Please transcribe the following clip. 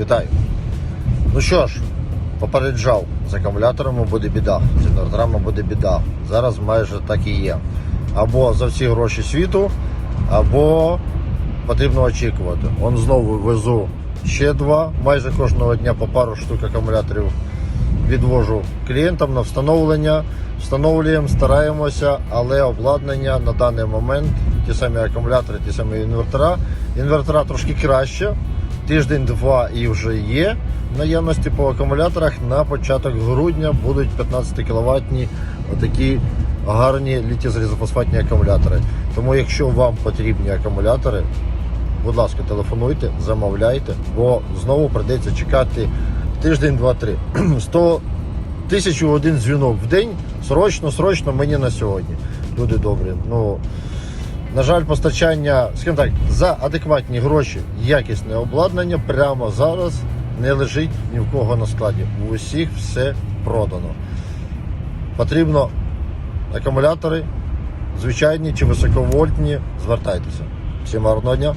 Вітаю. Ну що ж, попереджав, з акумуляторами буде біда, з інверторами буде біда. Зараз майже так і є. Або за всі гроші світу, або потрібно очікувати. Он знову везу ще два, майже кожного дня по пару штук акумуляторів відвожу клієнтам на встановлення. Встановлюємо, стараємося, але обладнання на даний момент, ті самі акумулятори, ті самі інвертора. Інвертора трошки краще. Тиждень-два і вже є наявності по акумуляторах. На початок грудня будуть 15 кВт отакі гарні літій-залізофосфатні акумулятори. Тому, якщо вам потрібні акумулятори, будь ласка, телефонуйте, замовляйте, бо знову прийдеться чекати тиждень, два-три. 100 тисячу один дзвінок в день. Срочно, срочно мені на сьогодні. Люди добрі. Ну на жаль, постачання, скажімо так, за адекватні гроші, якісне обладнання прямо зараз не лежить ні в кого на складі. У усіх все продано. Потрібно акумулятори, звичайні чи високовольтні. Звертайтеся. Всім гарного дня!